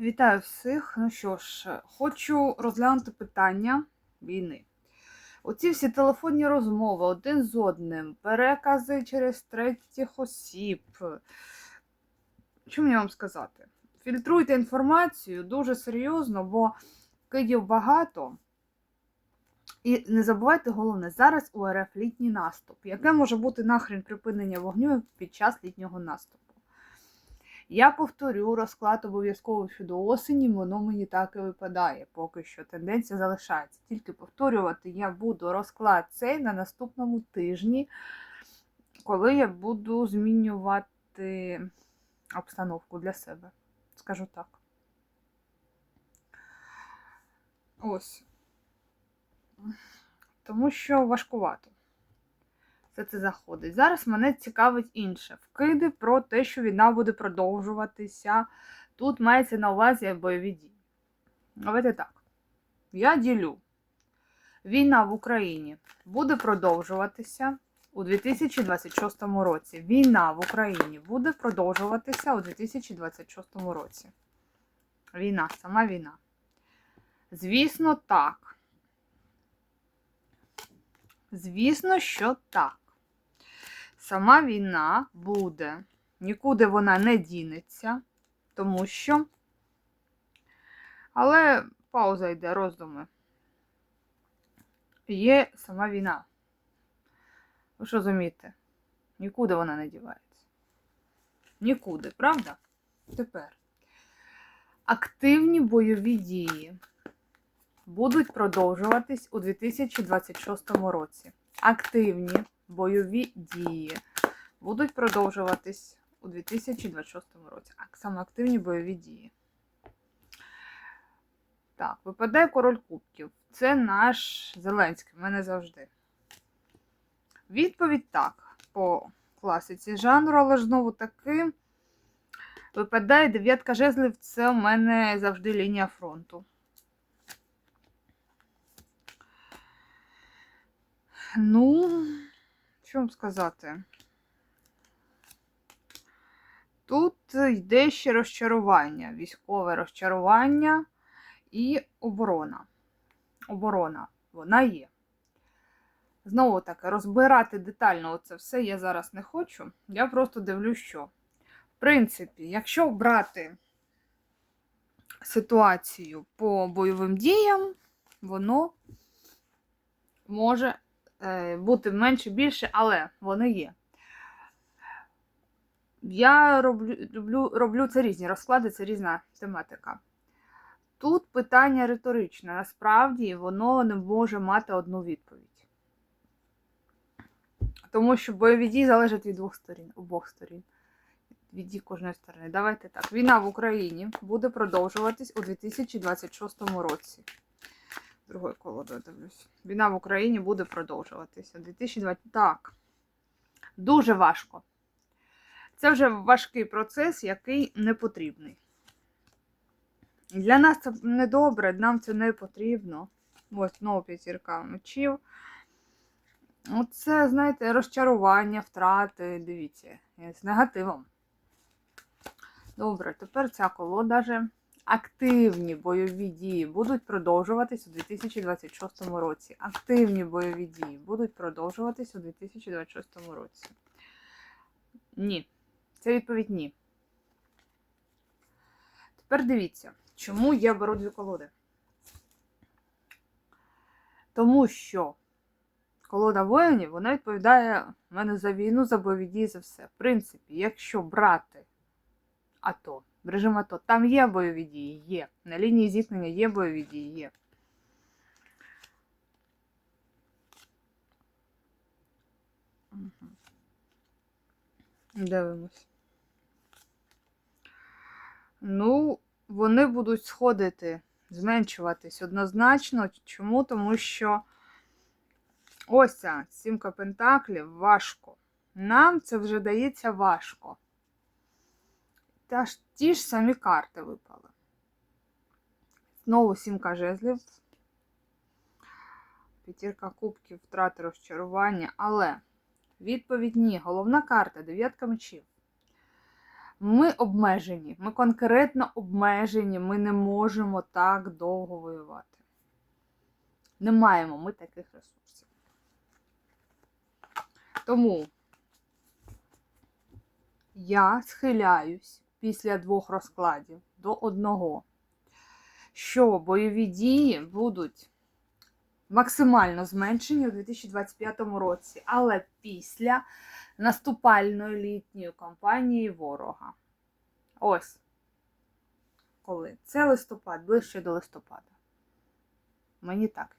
Вітаю всіх. Ну що ж, хочу розглянути питання війни. Оці всі телефонні розмови один з одним, перекази через третіх осіб. Що мені вам сказати? Фільтруйте інформацію дуже серйозно, бо кидів багато. І не забувайте головне, зараз у РФ літній наступ. Яке може бути нахрен припинення вогню під час літнього наступу? Я повторю розклад обов'язково щодо осені, воно мені так і випадає. Поки що тенденція залишається. Тільки повторювати я буду розклад цей на наступному тижні, коли я буду змінювати обстановку для себе. Скажу так. Ось. Тому що важкувато. Все це заходить. Зараз мене цікавить інше. Вкиди про те, що війна буде продовжуватися. Тут мається на увазі бойові дії. Давайте так. Я ділю. Війна в Україні буде продовжуватися у 2026 році. Війна в Україні буде продовжуватися у 2026 році. Війна, сама війна. Звісно, так. Звісно, що так. Сама війна буде, нікуди вона не дінеться, тому що. Але пауза йде, роздуми. Є сама війна. Ви що розумієте? Нікуди вона не дівається. Нікуди, правда? Тепер. Активні бойові дії будуть продовжуватись у 2026 році. Активні бойові дії будуть продовжуватись у 2026 році. Саме активні бойові дії. Так, випадає король кубків. Це наш Зеленський, в мене завжди. Відповідь так, по класиці жанру, але знову таки випадає дев'ятка жезлів, це у мене завжди лінія фронту. Ну, що вам сказати? Тут йде ще розчарування, військове розчарування і оборона. Оборона, вона є. Знову таки, розбирати детально це все я зараз не хочу. Я просто дивлюсь, що. В принципі, якщо брати ситуацію по бойовим діям, воно може бути менше більше, але вони є. Я роблю, роблю, роблю це різні розклади, це різна тематика. Тут питання риторичне. Насправді воно не може мати одну відповідь. Тому що бойові дії залежать від двох сторін, обох сторін. Від дій кожної сторони. Давайте так. Війна в Україні буде продовжуватись у 2026 році. Другою колодою дивлюсь. Війна в Україні буде продовжуватися. 2020... Так. Дуже важко. Це вже важкий процес, який не потрібний. Для нас це не добре, нам це не потрібно. Ось знову п'ятірка мечів. Оце, знаєте, розчарування, втрати, дивіться, з негативом. Добре, тепер ця колода же. Активні бойові дії будуть продовжуватись у 2026 році. Активні бойові дії будуть продовжуватись у 2026 році. Ні. Це відповідь ні. Тепер дивіться, чому я беру дві колоди. Тому що колода воїнів, вона відповідає в мене за війну, за бойові дії, за все. В принципі, якщо брати АТО, режим АТО, там є бойові дії, є. На лінії зіткнення є бойові дії, є. Дивимось. Ну, вони будуть сходити, зменшуватись однозначно. Чому? Тому що ось ця сімка пентаклів важко. Нам це вже дається важко. Та ті ж самі карти випали. Знову сімка жезлів. П'ятірка кубків, втрати розчарування. Але відповідь ні. Головна карта дев'ятка мечів. Ми обмежені, ми конкретно обмежені, ми не можемо так довго воювати. Не маємо ми таких ресурсів. Тому я схиляюсь після двох розкладів до одного, що бойові дії будуть максимально зменшені у 2025 році, але після наступальної літньої кампанії ворога. Ось. Коли? Це листопад, ближче до листопада. Мені так